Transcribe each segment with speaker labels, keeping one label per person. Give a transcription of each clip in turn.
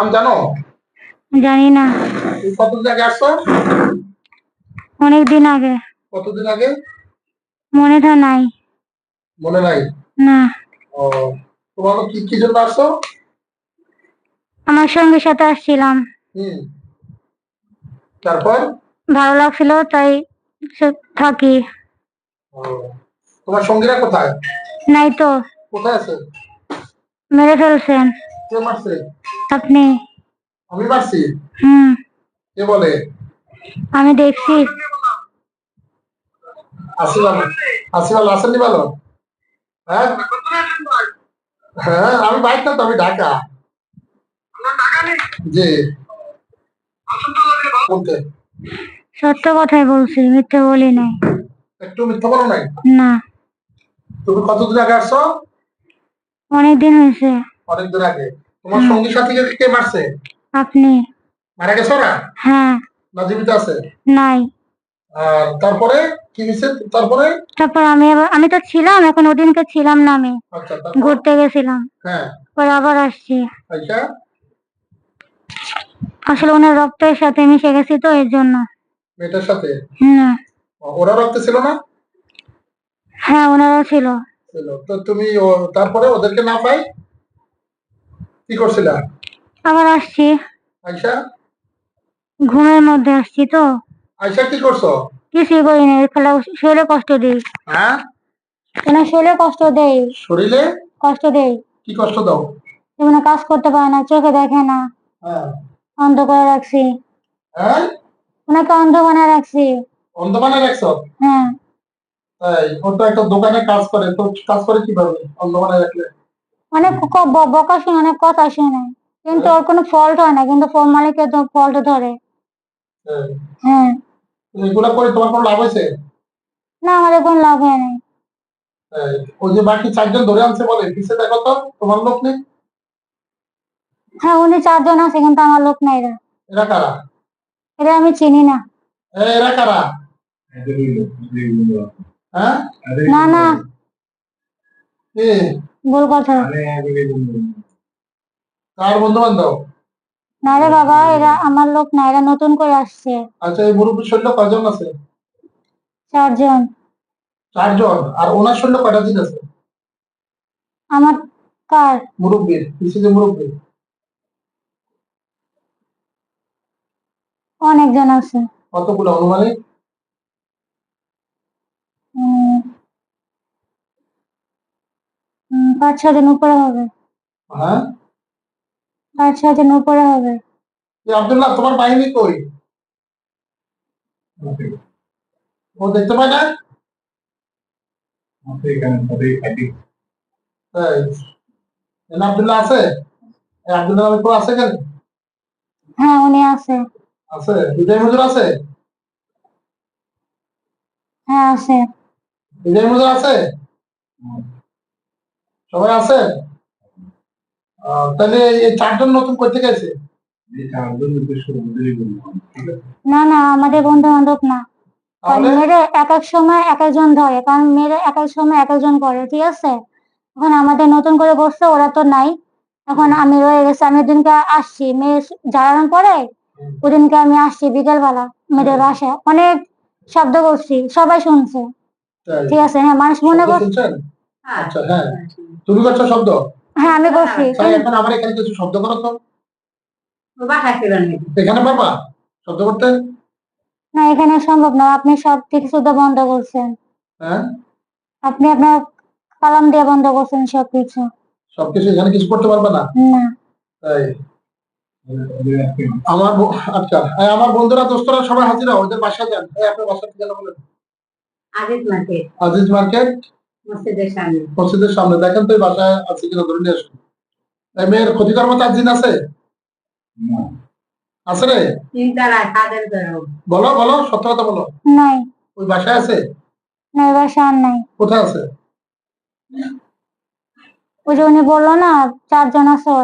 Speaker 1: নাম জানো?
Speaker 2: জানি না
Speaker 1: কতদিন আগে আসছো?
Speaker 2: অনেক দিন আগে।
Speaker 1: কতদিন আগে?
Speaker 2: মনে তো নাই।
Speaker 1: মনে নাই?
Speaker 2: না।
Speaker 1: ও তোমার কি কি জন্য আসছো?
Speaker 2: আমার সঙ্গীর সাথে আসছিলাম।
Speaker 1: হুম। তারপর?
Speaker 2: ভালো লাগছিল তাই থাকি।
Speaker 1: তোমার সঙ্গীরা কোথায়?
Speaker 2: নাই তো।
Speaker 1: কোথায় আছে?
Speaker 2: মেরে ফেলছেন।
Speaker 1: কে মারছে?
Speaker 2: আপনি।
Speaker 1: আমি মারছি?
Speaker 2: হুম।
Speaker 1: কে বলে?
Speaker 2: আমি দেখছি।
Speaker 1: আসি ভালো আসি ভালো আসেননি ভালো? হ্যাঁ? হ্যাঁ আমি বাইক না তো আমি ঢাকা। জি। বলতে।
Speaker 2: সত্য কথাই বলছি মিথ্যে বলি নাই।
Speaker 1: একটু মিথ্যা বলো নাই?
Speaker 2: না।
Speaker 1: তুমি কতদিন আগে আসছো?
Speaker 2: অনেক দিন হয়েছে
Speaker 1: অনেকদিন আগে। তোমার সঙ্গী সাথীকে কে মারছে?
Speaker 2: আপনি।
Speaker 1: মারা গেছো না
Speaker 2: হ্যাঁ।
Speaker 1: না জীবিত আছে?
Speaker 2: নাই।
Speaker 1: আর তারপরে কি হয়েছে? তারপরে?
Speaker 2: তারপর আমি আবার- আমি তো ছিলাম এখন ওদিনকে ছিলাম না আমি।
Speaker 1: আচ্ছা
Speaker 2: ঘুরতে গেছিলাম।
Speaker 1: হ্যাঁ।
Speaker 2: পরে আবার আসছি।
Speaker 1: আচ্ছা
Speaker 2: আসলে ওনার রক্তের সাথে মিশে গেছি তো এর জন্য।
Speaker 1: মেয়েটার সাথে?
Speaker 2: হুম
Speaker 1: ওরা রক্ত ছিল না?
Speaker 2: হ্যাঁ ওনারও ছিল।
Speaker 1: তো তুমি তারপরে ওদেরকে না পাই কি করছিলা?
Speaker 2: আবার আসছি।
Speaker 1: আয়সা
Speaker 2: ঘুমের মধ্যে আসছি তো।
Speaker 1: আয়সা কি করছ?
Speaker 2: কিছুই করি না খেলা শরীরে কষ্ট দেই।
Speaker 1: হ্যাঁ?
Speaker 2: ওনার শরীরে কষ্ট দেই।
Speaker 1: শরীরে?
Speaker 2: কষ্ট দেই।
Speaker 1: কি কষ্ট দাও?
Speaker 2: যেমন কাজ করতে পারে না চোখে দেখে না।
Speaker 1: হ্যাঁ।
Speaker 2: অন্ধ করে রাখছি।
Speaker 1: হ্যাঁ?
Speaker 2: ওনাকে অন্ধ বানায় রাখছি।
Speaker 1: অন্ধ বানায় রাখছো?
Speaker 2: হ্যাঁ।
Speaker 1: তাই ও তো একটা দোকানে কাজ করে তো কাজ করে কীভাবে? অন্ধ বানায় রাখলে?
Speaker 2: অনেক বকা শুনে অনেক কথা শুনে। কিন্তু ওর কোনো ফল্ট হয় না কিন্তু ফল মালিকের ফল্ট ধরে।
Speaker 1: হ্যাঁ।
Speaker 2: হ্যাঁ।
Speaker 1: এগুলা করে তোমার কোনো লাভ হয়েছে?
Speaker 2: না আমাদের কোনো লাভ হয় নাই।
Speaker 1: ওই যে বাকি চারজন ধরে আনছে বলে পিছে দেখো তো তোমার লোক নেই?
Speaker 2: হ্যাঁ উনি চারজন আছে কিন্তু আমার লোক নাই এরা।
Speaker 1: এরা কারা?
Speaker 2: এটা আমি চিনি না।
Speaker 1: এরা কারা? হ্যাঁ?
Speaker 2: না না। কথা।
Speaker 1: কার বন্ধু বান্ধব?
Speaker 2: না রে বাবা এরা আমার লোক না এরা নতুন করে আসছে।
Speaker 1: আচ্ছা এই মুরব্বীর কয়জন আছে?
Speaker 2: চারজন।
Speaker 1: চারজন? আর ওনার শরীর কয়টা দিন আছে?
Speaker 2: আমার কার?
Speaker 1: মুরব্বীর পিছে যে মুরব্বী
Speaker 2: অনেকজন আছে।
Speaker 1: কতগুলো অনুমানিক
Speaker 2: পাঁচ উপরে হবে।
Speaker 1: হ্যাঁ?
Speaker 2: পাঁচ উপরে হবে।
Speaker 1: আব্দুল্লাহ তোমার বাহিনী কই? ও দেখতে পায় না? আব্দুল্লাহ আছে? আব্দুল্লাহ আছে কেন?
Speaker 2: হ্যাঁ উনি আছে।
Speaker 1: আছে? বিজয় মজুর আছে?
Speaker 2: হ্যাঁ আছে।
Speaker 1: বিজয় মজুর আছে? সবাই আছে? আহ, তাহলে এই চারজন নতুন করতে গেছে
Speaker 2: না না আমাদের বন্ধু বান্ধব না মেয়েরা এক এক সময় এক একজন ধরে কারণ মেয়েরা এক এক সময় এক একজন করে ঠিক আছে? এখন আমাদের নতুন করে বসছে ওরা তো নাই। এখন আমি রয়ে গেছি আমি ওদিনকে আসছি মেয়ে জ্বালানোর পরে ওদিনকে আমি আসছি বিকেল বেলা মেয়েদের বাসায়। অনেক শব্দ করছি সবাই শুনছে। ঠিক আছে হ্যাঁ মানুষ মনে
Speaker 1: করছে
Speaker 2: কর
Speaker 1: আচ্ছা হ্যাঁ। তুমি করছ শব্দ?
Speaker 2: হ্যাঁ আমি করছি
Speaker 1: এখন আমার এখানে কিছু শব্দ করো তো। এখানে পারবা শব্দ করতে?
Speaker 2: না এখানে সম্ভব না। আপনি সব কিছু তো বন্ধ করছেন।
Speaker 1: হ্যাঁ?
Speaker 2: আপনি আপনার কালাম দিয়ে বন্ধ করছেন সবকিছু।
Speaker 1: সবকিছু এখানে কিছু করতে পারবে না?
Speaker 2: না।
Speaker 1: তাই? আমার আচ্ছা আমার বন্ধুরা দোস্তরা সবাই হাজির ওদের বাসা যান। আপনার বাসা ঠিকানা বলেন
Speaker 3: আজিজ মার্কেট।
Speaker 1: আজিজ মার্কেট?
Speaker 3: মসজিদের সামনে
Speaker 1: মসজিদের সামনে দেখেন তো বাসায় আছে কিনা ধরে নিয়ে আসুন। এই মেয়ের ক্ষতিকর মতো আর আছে? আছে রে? বলো বলো সত্য কথা বলো।
Speaker 2: নাই।
Speaker 1: ওই বাসায় আছে?
Speaker 2: আর নাই।
Speaker 1: কোথায় আছে?
Speaker 2: ওই যে উনি বলল না চারজন আছে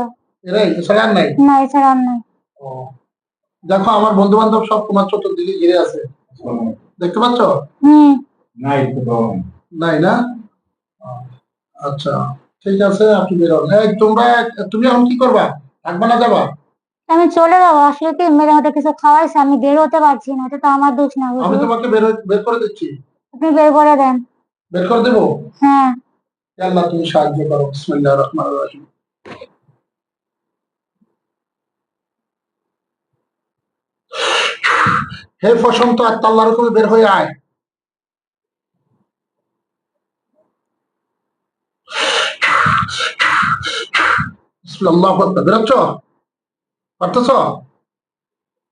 Speaker 1: এরাই এছাড়া আর নাই?
Speaker 2: না এছাড়া আর নাই।
Speaker 1: দেখো আমার বন্ধু বান্ধব সব তোমার চতুর্দিকে ঘিরে আছে। দেখতে পাচ্ছ?
Speaker 2: হম।
Speaker 1: নাই না? আচ্ছা ঠিক আছে আপনি বেরোন এই তোমরা তুমি এখন কি করবা? থাকবা না যাবা?
Speaker 2: আমি চলে যাব আসলে কি মেরে কিছু খাওয়াইছে আমি বের হতে পারছি না এটা তো আমার দোষ না
Speaker 1: আমি তোমাকে বের বের করে দিচ্ছি।
Speaker 2: আপনি বের করে দেন।
Speaker 1: বের করে দেবো?
Speaker 2: হ্যাঁ।
Speaker 1: আল্লাহ তুমি সাহায্য করো। বিসমিল্লাহির রহমানির রহিম। হে বসন্ত আত্মা আল্লাহর বের হয়ে আয়। বেরোচ্ছ পারতেছ?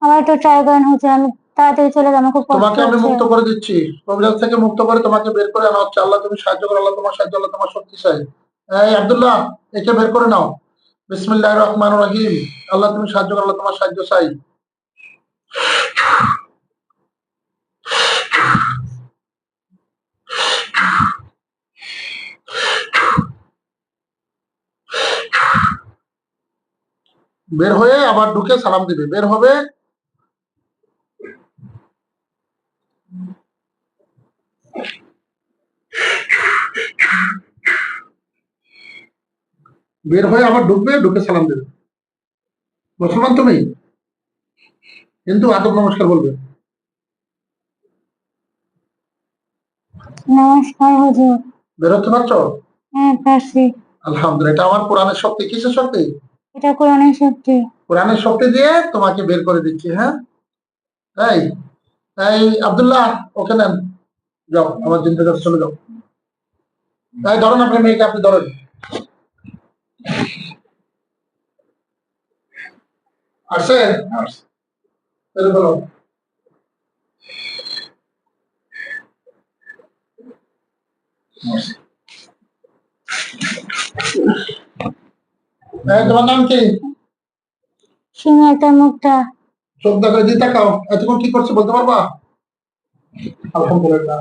Speaker 2: আবার একটু ট্রাই করেন হুজুর আমি তাড়াতাড়ি চলে যাব খুব
Speaker 1: তোমাকে আমি মুক্ত করে দিচ্ছি। প্রবলেম থেকে মুক্ত করে তোমাকে বের করে আনা হচ্ছে। আল্লাহ তুমি সাহায্য করো আল্লাহ তোমার সাহায্য আল্লাহ তোমার শক্তি চাই। এই আব্দুল্লাহ একে বের করে নাও। রহিম। আল্লাহ তুমি সাহায্য করো আল্লাহ তোমার সাহায্য চাই। বের হয়ে আবার ঢুকে সালাম দিবে। বের হবে বের হয়ে আবার ঢুকবে ঢুকে সালাম দেবে। মুসলমান তুমি? কিন্তু আদব নমস্কার বলবে।
Speaker 2: নমস্কার হুজুর।
Speaker 1: বের পারছ?
Speaker 2: হ্যাঁ পারছি।
Speaker 1: আলহামদুলিল্লাহ এটা আমার কোরআনের শক্তি। কিসের শক্তি?
Speaker 2: এটা কোরআনের সত্যি
Speaker 1: কোরআনের শক্তি দিয়ে তোমাকে বের করে দিচ্ছি হ্যাঁ? তাই? এই আব্দুল্লাহ, ওকে নেন। যাও, আমার চিন্তা চলে যাও। এই ধরেন আপনার মেয়েকে আপনি ধরেন। আসছে বের করো এই, তোমার নাম কি?
Speaker 2: সুনয়তা মুক্তা মুখটা।
Speaker 1: চোখ দেখা দিয়ে তাকাও। এতক্ষণ কি করছে বলতে পারবা? আলহামদুলিল্লাহ।